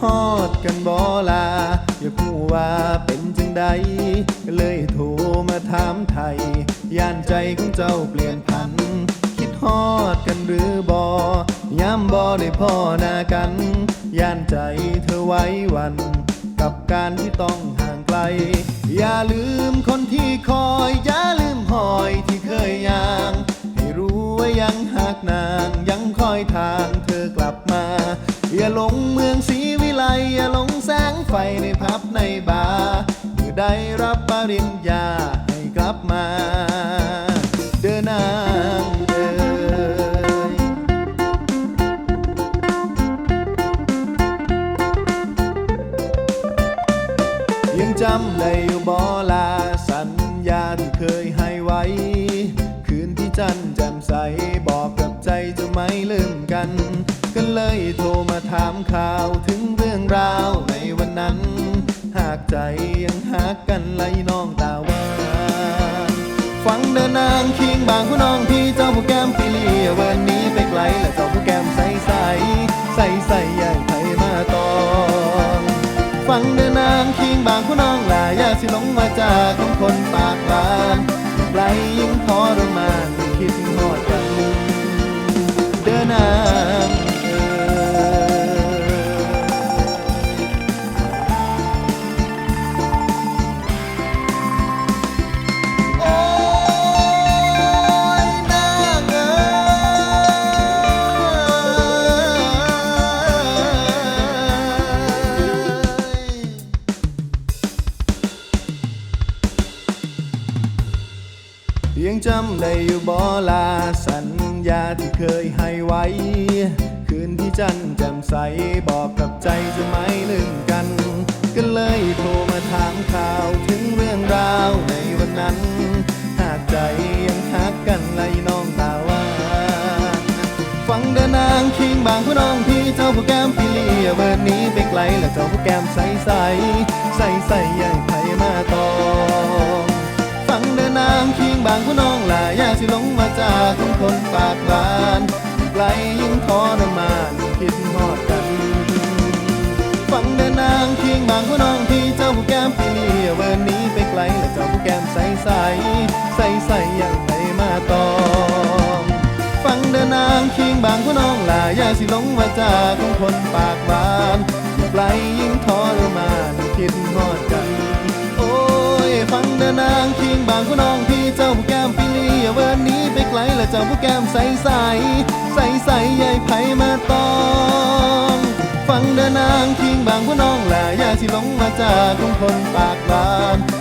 ฮอดกันบอลา อยากหูว่าเป็นจังใดก็เลยโทรมาถามไทย ย่านใจของเจ้าเปลี่ยนพัน คิดฮอดกันหรือบอยามบอได้พ่อหน้ากัน ย่านใจเธอไว้วัน กับการที่ต้องห่างไกล อย่าลืมคนที่คอย อย่าลืมหอยที่เคยย่างให้รู้ว่ายังหักนางยังคอยทางเธอกลับมา อย่าหลง ไฟในพับในบาร์เมื่อได้รับปริญญาให้กลับมา เดินนางเอ่ยยังจำได้อยู่บอลาสัญญาที่เคยให้ไว้ คืนที่จันทร์แจ่มใสบอกกับใจจะไม่ลืมกัน ก็เลยโทรมาถามข่าวถึง ใจยังหักกันไหลน้องตาหวานฟังเดินนางคิงบางผู้น้องพี่เจ้าผู้แก้มปีเลียวันนี้ไปไกลและเจ้าผู้แก้มใสใสใสใสใหญ่ไผมาตองฟังเดินนางคิงบางผู้น้องหลายอย่าสิหลงมาจากของคนปากหวานไกลยิ่งทรมานคิดหอด ยังจำได้อยู่บอลาสัญญาที่เคยให้ไว้ คืนที่จันแจ่มใสบอกกับใจจะไม่ลืมกัน ก็เลยโทรมาถามข่าวถึงเรื่องราวในวันนั้น หากใจยังหักกันไหลน้องตาหวาฟังเดินนางคิงบางผู้น้องพี่เจ้าผู้แก้มปีเลียเบิร์นี้ไปไกลและเจ้าผู้แก้มใสใสใสใสใหญ่ไผมาต่อ งเดินางคิงบางผู้น้องหลายยากสิหลงมาจากคนคนปากหวานไกลยิ่งทรมานคิดฮอดกัน ฟังเดินนางคิงบางผู้น้องที่เจ้าผู้แก้มปีเลียเวันนี้ไปไกลและเจ้าผู้แก้มใสใสใสใสอย่างไปมาตองฟังเดินนางคิงบางผู้น้องหลายยากสิหลงมาจากคนคนปากหวานไกลยิ่งทรมานคิดฮอดกัน โอ้ยฟังเดินนางคิงางผู้น้องพี่เจ้าผู้แก้มปีเลียวันนี้ไปไกลและเจ้าผู้แก้มใสใสใสใสใหญ่ไผมาตองฟังเดินนางคิงบางผู้น้องหลายยาที่หลงมาจากคนคนปากบาน